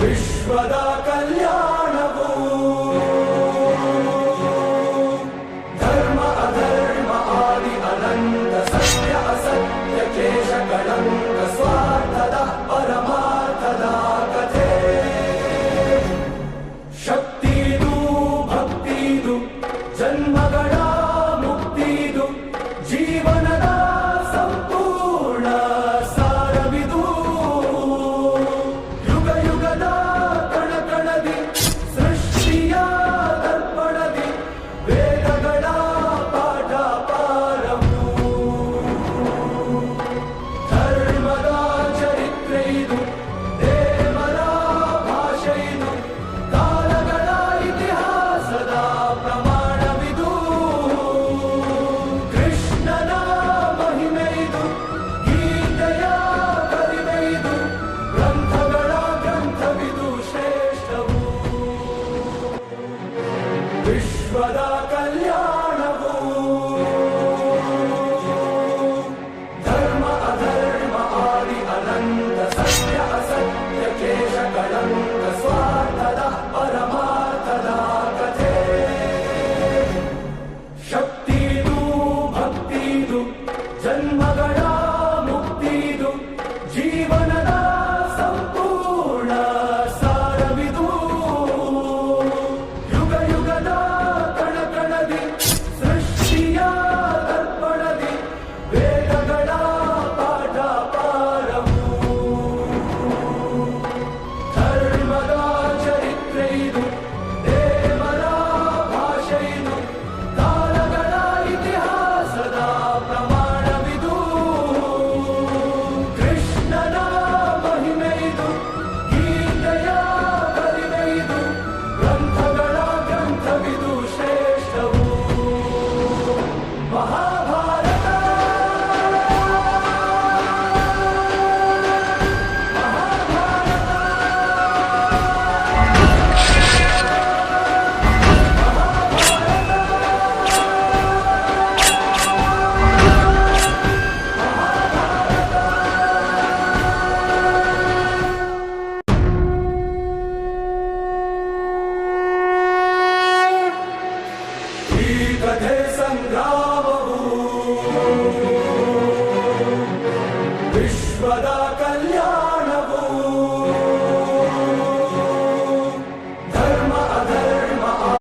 ವಿಶ್ವದ ವಿಶ್ವದ ಕಲ್ಯಾಣವು. ಧರ್ಮ ಅಧರ್ಮ ಆದಿ ಅನಂತ ಸತ್ಯ ಅಸತ್ಯ ಕೇಶ ಕಳಂಕ ಸ್ವಾರ್ಥದ ಪರಮಾರ್ಥದ ಕಥೆ. ಶಕ್ತಿದು ಭಕ್ತಿದು ಜನ್ಮಗಳ